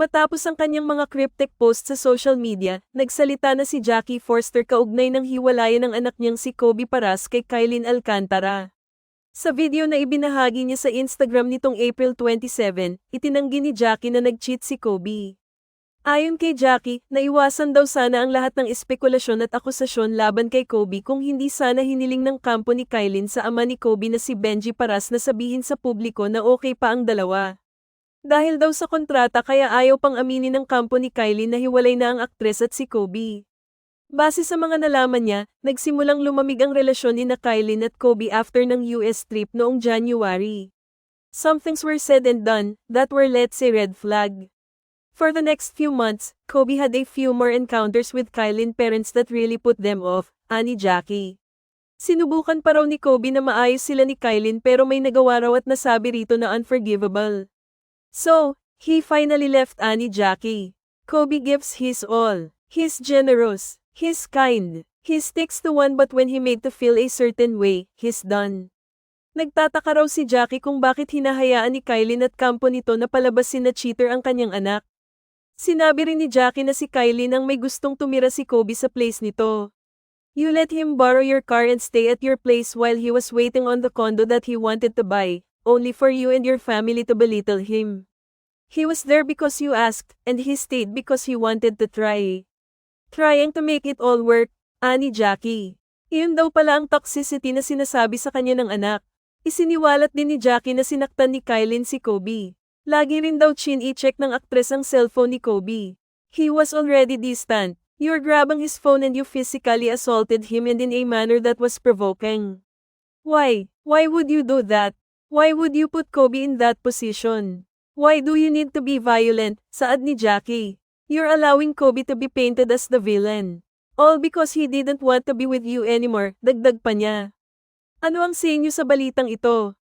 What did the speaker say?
Matapos ang kanyang mga cryptic posts sa social media, nagsalita na si Jackie Forster kaugnay ng hiwalayan ng anak niyang si Kobe Paras kay Kylin Alcantara. Sa video na ibinahagi niya sa Instagram nitong April 27, itinanggi ni Jackie na nag-cheat si Kobe. Ayon kay Jackie, naiwasan daw sana ang lahat ng espekulasyon at akusasyon laban kay Kobe kung hindi sana hiniling ng kampo ni Kylin sa ama ni Kobe na si Benji Paras na sabihin sa publiko na okay pa ang dalawa. Dahil daw sa kontrata kaya ayaw pang aminin ng kampo ni Kylie na hiwalay na ang aktres at si Kobe. Base sa mga nalaman niya, nagsimulang lumamig ang relasyon ni na Kylie at Kobe after ng US trip noong January. Some things were said and done that were let's say red flag. For the next few months, Kobe had a few more encounters with Kylie parents that really put them off, ani Jackie. Sinubukan pa raw ni Kobe na maayos sila ni Kylie pero may nagawa raw at nasabi rito na unforgivable. So, he finally left Annie Jackie. Kobe gives his all. He's generous. He's kind. He sticks to one but when he made to feel a certain way, he's done. Nagtataka raw si Jackie kung bakit hinahayaan ni Kylie at kampo nito na palabasin na cheater ang kanyang anak. Sinabi rin ni Jackie na si Kylie nang may gustong tumira si Kobe sa place nito. You let him borrow your car and stay at your place while he was waiting on the condo that he wanted to buy, only for you and your family to belittle him. He was there because you asked, and he stayed because he wanted to try. Trying to make it all work, ani Jackie. Iyon daw pala ang toxicity na sinasabi sa kanya ng anak. Isiniwalat din ni Jackie na sinaktan ni Kylin si Kobe. Lagi rin daw chin i-check ng aktres ang cellphone ni Kobe. He was already distant. You're grabbing his phone and you physically assaulted him and in a manner that was provoking. Why? Why would you do that? Why would you put Kobe in that position? Why do you need to be violent? Saad ni Jackie. You're allowing Kobe to be painted as the villain. All because he didn't want to be with you anymore, dagdag pa niya. Ano ang say sa balitang ito?